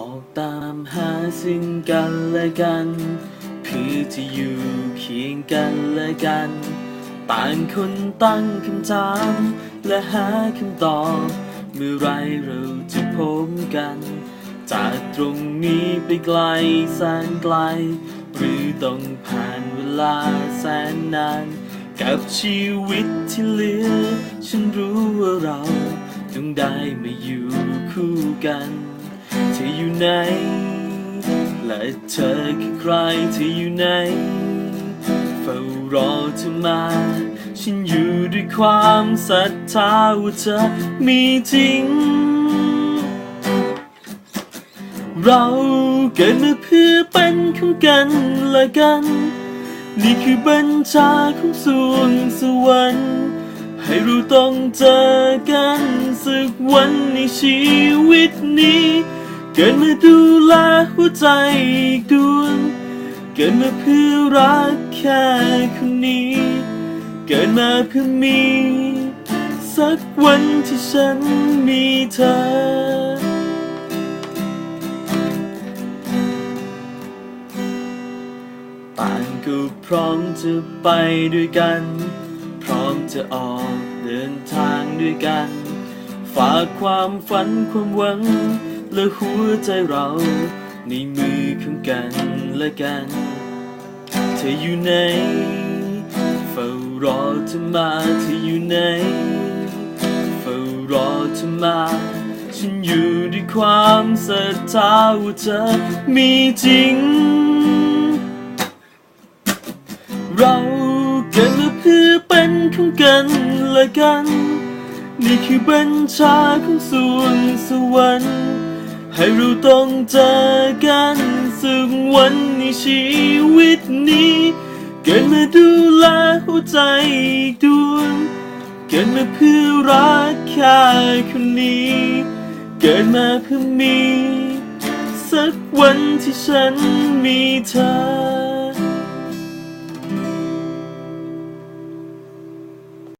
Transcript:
อกตามหาซึ่งกันและกัน เพื่อจะอยู่เคียงกันและกัน ต่างคนตั้งคำถาม และหาคำตอบ เมื่อไรเราจะพบกัน จากตรงนี้ไปไกลแสนไกล หรือต้องผ่านเวลาแสนนาน กับชีวิตที่เหลือ ฉันรู้ว่าเราต้องได้มาอยู่คู่กัน เธออยู่ไหน และเธอคือใครเธออยู่ไหน เฝ้ารอเธอมา ฉันอยู่ด้วยความศรัทธาว่าเธอมีจริง เราเกิดมาเพื่อเป็นของกันและกัน นี่คือบัญชาของสวงสวรรค์ให้เราต้องเจอกันสักวันในชีวิตนี้ กิดมาดูแลหัวใจอีกดวง เกิดมาเพื่อรักแค่คนนี้ เกิดมาเพื่อมี สักวันที่ฉันมีเธอ ต่างก็พร้อมจะไปด้วยกัน พร้อมจะออกเดินทางด้วยกัน ฝากความฝันความหวัง และหัวใจเราในมือของกันและกัน เธออยู่ไหนเฝ้ารอเธอมาเธออยู่ไหนเฝ้ารอเธอมาฉันอยู่ด้วยความศรัทธาว่าเธอมีจริง เราเกิดมาเพื่อเป็นของกันและกัน นี่คือบัญชาของสวงสวรรค์ ให้เราต้องเจอกันสักวันในชีวิตนี้ เกิดมาดูแลหัวใจดวง เกิดมาเพื่อรักแค่คนนี้ เกิดมาเพื่อมี สักวันที่ฉันมีเธอ